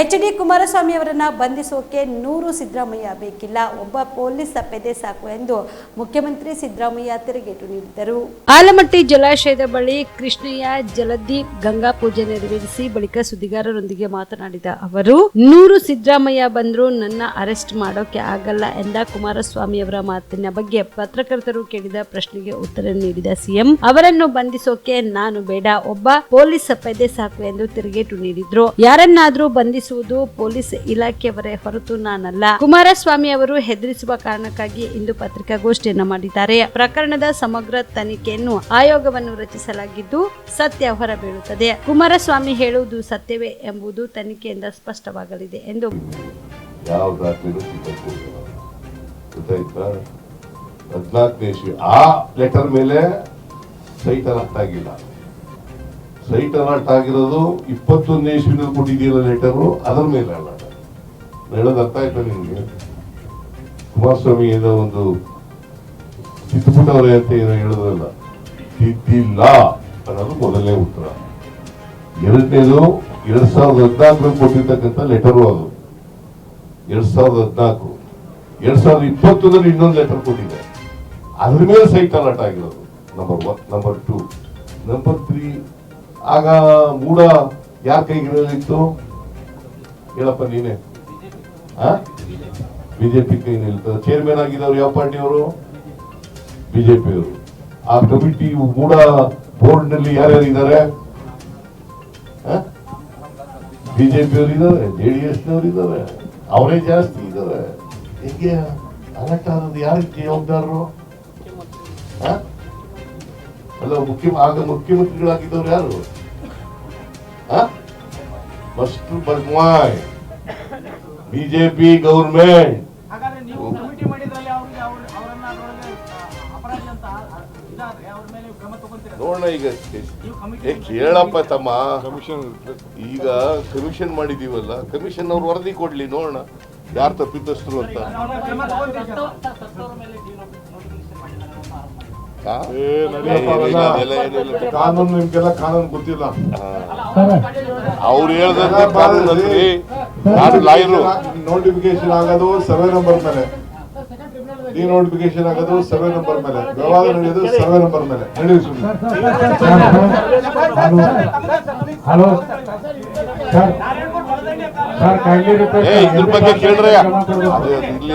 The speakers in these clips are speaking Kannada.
ಎಚ್ ಡಿ ಕುಮಾರಸ್ವಾಮಿ ಅವರನ್ನ ಬಂಧಿಸೋಕೆ ನೂರು ಸಿದ್ದರಾಮಯ್ಯ ಬೇಕಿಲ್ಲ. ಒಬ್ಬ ಪೊಲೀಸ್ ತಪ್ಪೆದೆ ಸಾಕು ಎಂದು ಮುಖ್ಯಮಂತ್ರಿ ಸಿದ್ದರಾಮಯ್ಯ ತಿರುಗೇಟು ನೀಡಿದರು ಆಲಮಟ್ಟಿ ಜಲಾಶಯದ ಬಳಿ ಕೃಷ್ಣಯ್ಯ ಜಲದೀಪ್ ಗಂಗಾ ಪೂಜೆ ನೆರವೇರಿಸಿ ಬಳಿಕ ಸುದ್ದಿಗಾರರೊಂದಿಗೆ ಮಾತನಾಡಿದ ಅವರು, ನೂರು ಸಿದ್ದರಾಮಯ್ಯ ಬಂದ್ರು ನನ್ನ ಅರೆಸ್ಟ್ ಮಾಡೋಕೆ ಆಗಲ್ಲ ಎಂದ ಕುಮಾರಸ್ವಾಮಿ ಅವರ ಮಾತಿನ ಬಗ್ಗೆ ಪತ್ರಕರ್ತರು ಕೇಳಿದ ಪ್ರಶ್ನೆಗೆ ಉತ್ತರ ನೀಡಿದ ಸಿಎಂ, ಅವರನ್ನು ಬಂಧಿಸೋಕೆ ನಾನು ಬೇಡ, ಒಬ್ಬ ಪೊಲೀಸ್ ಸಪ್ಪೆದೆ ಸಾಕು ಎಂದು ತಿರುಗೇಟು ನೀಡಿದ್ರು. ಯಾರನ್ನಾದ್ರೂ ಬಂಧಿಸುವುದು ಪೊಲೀಸ್ ಇಲಾಖೆಯವರೇ ಹೊರತು ನಾನಲ್ಲ. ಕುಮಾರಸ್ವಾಮಿ ಅವರು ಹೆದರಿಸುವ ಕಾರಣಕ್ಕಾಗಿ ಇಂದು ಪತ್ರಿಕಾಗೋಷ್ಠಿಯನ್ನು ಮಾಡಿದ್ದಾರೆ. ಪ್ರಕರಣದ ಸಮಗ್ರ ತನಿಖೆಯನ್ನು ಆಯೋಗವನ್ನು ರಚಿಸಲಾಗಿದ್ದು ಸತ್ಯ ಹೊರಬೀಳುತ್ತದೆ. ಕುಮಾರಸ್ವಾಮಿ ಹೇಳುವುದು ಸತ್ಯವೇ ಎಂಬುದು ತನಿಖೆಯಿಂದ ಸ್ಪಷ್ಟವಾಗಲಿದೆ ಎಂದು ಆ ಲೆಟರ್ ಮೇಲೆ ಸಹಿತ ಅಲರ್ಟ್ ಆಗಿಲ್ಲ ಸೈಟ್ ಅಲರ್ಟ್ ಆಗಿರೋದು ಇಪ್ಪತ್ತೊಂದನೇ ಇಸ್ವಿನಲ್ಲಿ ಕೊಟ್ಟಿದ್ದೀರ ಲೆಟರು ಅದರ ಮೇಲೆ ಅಲರ್ಟ್ ಹೇಳೋದು ಅರ್ಥ ಆಯ್ತಾ ನಿಮಗೆ? ಕುಮಾರಸ್ವಾಮಿ ಏನೋ ಒಂದು ತಿದ್ದುಬಿಟ್ಟವ್ರೆ ಅಂತ ಏನೋ ಹೇಳೋದಲ್ಲ ತಿದ್ದಿಲ್ಲ. ಅನ್ನೋದು ಮೊದಲನೇ ಉತ್ತರ. ಎರಡನೇದು, ಎರಡ್ ಸಾವಿರದ ಹದಿನಾಲ್ಕರಲ್ಲಿ ಕೊಟ್ಟಿರ್ತಕ್ಕಂಥ ಲೆಟರು ಅದು. ಎರಡ್ ಸಾವಿರದ ಹದಿನಾಲ್ಕು. ಎರಡ್ ಸಾವಿರದ ಇಪ್ಪತ್ತೊಂದರಲ್ಲಿ ಇನ್ನೊಂದು ಲೆಟರ್ ಕೊಟ್ಟಿದೆ. ಅದ್ರ ಮೇಲೆ ಸೈಟ್ ಅಲರ್ಟ್ ಆಗಿರೋದು. Number one number two number three ಆಗ ಮೂಡ ಯಾರ ಕೈಗಿರಲಿತ್ತು ಹೇಳಪ್ಪ ನೀನೆ. ಬಿಜೆಪಿ ಕೈ ನಿಲ್ತದೆ. ಚೇರ್ಮನ್ ಆಗಿದ್ದವ್ರು ಯಾವ ಪಾರ್ಟಿಯವರು? ಬಿಜೆಪಿಯವರು. ಆ ಕಮಿಟಿ ಮೂಡ ಬೋರ್ಡ್ನಲ್ಲಿ ಯಾರ್ಯಾರು ಇದ್ದಾರೆ? ಬಿಜೆಪಿ ಅವರು ಇದ್ದಾರೆ ಜೆಡಿಎಸ್ ನವರು ಇದ್ದಾರೆ, ಅವರೇ ಜಾಸ್ತಿ ಇದ್ದಾರೆ. ಹೆಂಗೆ? ಆದದ್ದು ಯಾರಿಗೆ ಜವಾಬ್ದಾರರು? ಅಲ್ಲ ಮುಖ್ಯ ಆಗ ಮುಖ್ಯಮಂತ್ರಿಗಳಾಗಿದ್ದವ್ರು ಯಾರು ಫಸ್ಟ್ ಬರ್ಮಾಯ್ ಬಿಜೆಪಿ ಗೌರ್ಮೆಂಟ್ ಹಾಗಾದ್ರೆ ನೀವು ಕಮಿಟಿ ಮಾಡಿದ್ರಲ್ಲಿ ಅವ್ರಿಗೆ ಅವ್ರ ಅವರನ್ನ ಆ, ಅಪರಾಧಿ ಅಂತ ಇದಾದ್ರೆ ಅವ್ರ ಮೇಲೆ ನೀವು ಕ್ರಮ ತಗೊಂತೀರ ನೋಡೋಣ ಈಗ ನೀವು ಕಮಿಟಿ ಏ, ಕೇಳಪ್ಪ ತಮ್ಮ ಈಗ ಕಮಿಷನ್ ಮಾಡಿದೀವಲ್ಲ ಕಮಿಷನ್ ಅವ್ರು ವರದಿ ಕೊಡ್ಲಿ ನೋಡೋಣ ಯಾರು ತಪ್ಪಿದ್ದಷ್ಟು ಅಂತ ಕಾನೂನು ನಿಮ್ಗೆಲ್ಲ ಕಾನೂನು ಗೊತ್ತಿಲ್ಲ ಅವ್ರು ಹೇಳ್ದಂತೆ ಕಾನೂನಲ್ಲಿ ನಾನು ಲಾಯರು ನೋಟಿಫಿಕೇಶನ್ ಆಗೋದು ಸರ್ವೆ ನಂಬರ್ ಮೇಲೆ ಡಿ ನೋಟಿಫಿಕೇಶನ್ ಆಗೋದು ಸರ್ವೆ ನಂಬರ್ ಮೇಲೆ ವ್ಯವಹಾರ ನಡೆಯೋದು ಸರ್ವೆ ನಂಬರ್ ಮೇಲೆ ನಡೆಯುವ ಹಲೋ ಸರ್ ಇದ್ರ ಬಗ್ಗೆ ಕೇಳ್ರಯ್ಯ ಇರ್ಲಿ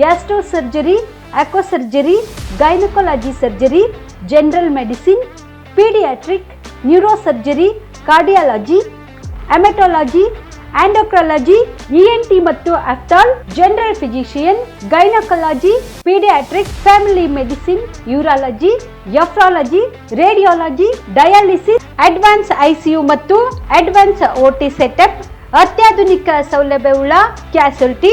gastro surgery surgery, gynaecology surgery, general medicine, paediatric, neuro surgery, cardiology haematology endocrinology ENT ಮತ್ತು ophthal general physician gynaecology, paediatric, family medicine, urology, nephrology, radiology, dialysis, advance ICU ಮತ್ತು ಅಡ್ವಾನ್ಸ್ ಓಟಿ ಸೆಟಪ್, ಅತ್ಯಾಧುನಿಕ ಸೌಲಭ್ಯವುಳ್ಳ ಕ್ಯಾಸುಲ್ಟಿ